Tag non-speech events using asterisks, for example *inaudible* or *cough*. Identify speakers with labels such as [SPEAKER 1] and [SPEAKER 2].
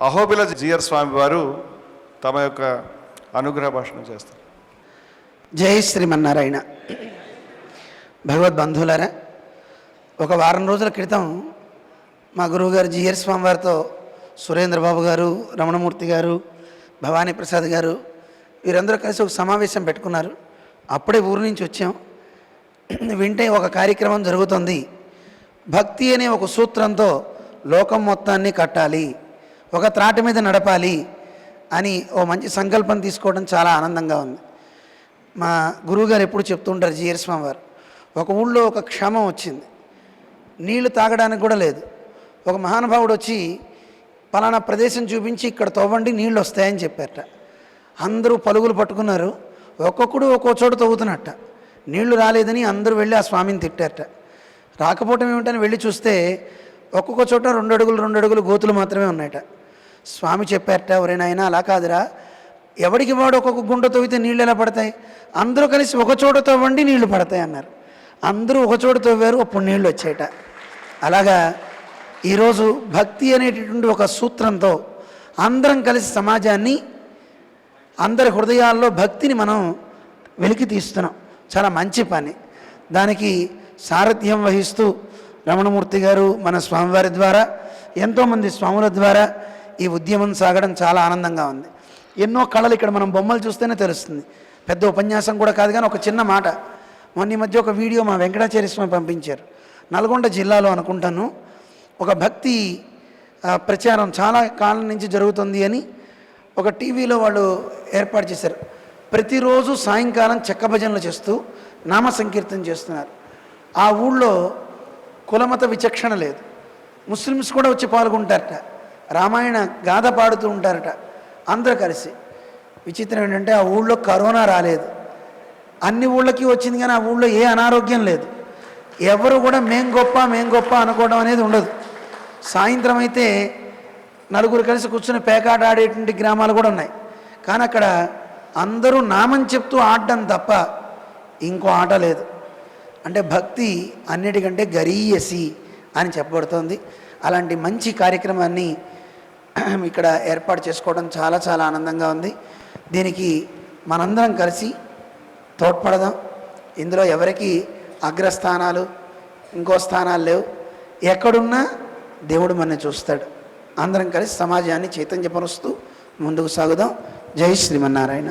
[SPEAKER 1] అహోబిల జియర్ స్వామి వారు తమ యొక్క అనుగ్రహ భాషణం చేస్తారు.
[SPEAKER 2] జై శ్రీమన్నారాయణ. భగవద్ బంధువులారా ఒక వారం రోజుల క్రితం మా గురువుగారు జిఆర్ స్వామి వారితో సురేంద్రబాబు గారు రమణమూర్తి గారు భవానీ ప్రసాద్ గారు వీరందరూ కలిసి ఒక సమావేశం పెట్టుకున్నారు. అప్పుడే ఊరు నుంచి వచ్చాం. వింటే ఒక కార్యక్రమం జరుగుతుంది. భక్తి అనే ఒక సూత్రంతో లోకం మొత్తాన్ని కట్టాలి. ఒక త్రాటి మీద నడపాలి అని ఓ మంచి సంకల్పం తీసుకోవడం చాలా ఆనందంగా ఉంది. మా గురువుగారు ఎప్పుడు చెప్తుంటారు జిఆర్ స్వామి వారు ఒక ఊళ్ళో ఒక క్షమం వచ్చింది నీళ్ళు తాగడానికి కూడా లేదు. ఒక మహానుభావుడు వచ్చి పలానా ప్రదేశం చూపించి ఇక్కడ తవ్వండి నీళ్ళు వస్తాయని చెప్పారట. అందరూ పలుగులు పట్టుకున్నారు ఒక్కొక్కడు ఒక్కో చోట తవ్వుతున్నట్ట. నీళ్ళు రాలేదని అందరూ వెళ్ళి ఆ స్వామిని తిట్టారట. రాకపోవటం ఏమిటని వెళ్ళి చూస్తే ఒక్కొక్క చోట రెండు అడుగులు రెండు అడుగులు గోతులు మాత్రమే ఉన్నాయట. స్వామి చెప్పారట ఎవరైనా అలా కాదురా. ఎవడికి వాడు ఒక్కొక్క గుండె తవ్వితే నీళ్ళు ఎలా పడతాయి? అందరూ కలిసి ఒక చోట తవ్వండి నీళ్ళు పడతాయి అన్నారు. అందరూ ఒక చోట తవ్వారు అప్పుడు నీళ్ళు వచ్చాయట అలాగా ఈరోజు భక్తి అనేటటువంటి ఒక సూత్రంతో అందరం కలిసి సమాజాన్ని అందరి హృదయాల్లో భక్తిని మనం వెలికి తీస్తున్నాం. చాలా మంచి పని. దానికి సారథ్యం వహిస్తూ రమణమూర్తి గారు మన స్వామివారి ద్వారా ఎంతోమంది స్వాముల ద్వారా ఈ ఉద్యమం సాగడం చాలా ఆనందంగా ఉంది. ఎన్నో కళలు ఇక్కడ మనం బొమ్మలు చూస్తేనే తెలుస్తుంది. పెద్ద ఉపన్యాసం కూడా కాదు కానీ ఒక చిన్న మాట. మొన్న మధ్య ఒక వీడియో మా వెంకటాచార్య స్వామి పంపించారు. నల్గొండ జిల్లాలో అనుకుంటాను. ఒక భక్తి ప్రచారం చాలా కాలం నుంచి జరుగుతుంది అని ఒక టీవీలో వాళ్ళు ఏర్పాటు చేశారు. ప్రతిరోజు సాయంకాలం చెక్క భజనలు చేస్తూ నామ సంకీర్తన చేస్తున్నారు. ఆ ఊళ్ళో కులమత విచక్షణ లేదు. ముస్లిమ్స్ కూడా వచ్చి పాల్గొంటారట. రామాయణ గాథ పాడుతూ ఉంటారట అందరూ కలిసి. విచిత్రం ఏంటంటే ఆ ఊళ్ళో కరోనా రాలేదు. అన్ని ఊళ్ళకి వచ్చింది కానీ ఆ ఊళ్ళో ఏ అనారోగ్యం లేదు. ఎవరు కూడా మేం గొప్ప మేం గొప్ప అనుకోవడం అనేది ఉండదు. సాయంత్రం అయితే నలుగురు కలిసి కూర్చుని పేకాట ఆడేటువంటి గ్రామాలు కూడా ఉన్నాయి. కానీ అక్కడ అందరూ నామం చెప్తూ ఆడడం తప్ప ఇంకో ఆట లేదు. అంటే భక్తి అన్నిటికంటే గరీయసి అని చెప్పబడుతోంది. అలాంటి మంచి కార్యక్రమాన్ని *clears throat* ఇక్కడ ఏర్పాటు చేసుకోవడం చాలా చాలా ఆనందంగా ఉంది. దీనికి మనందరం కలిసి తోడ్పడదాం. ఇందులో ఎవరికి అగ్రస్థానాలు ఇంకో స్థానాలు లేవు. ఎక్కడున్నా దేవుడు మనని చూస్తాడు. అందరం కలిసి సమాజాన్ని చైతన్యపరుస్తూ ముందుకు సాగుదాం. జై శ్రీమన్నారాయణ.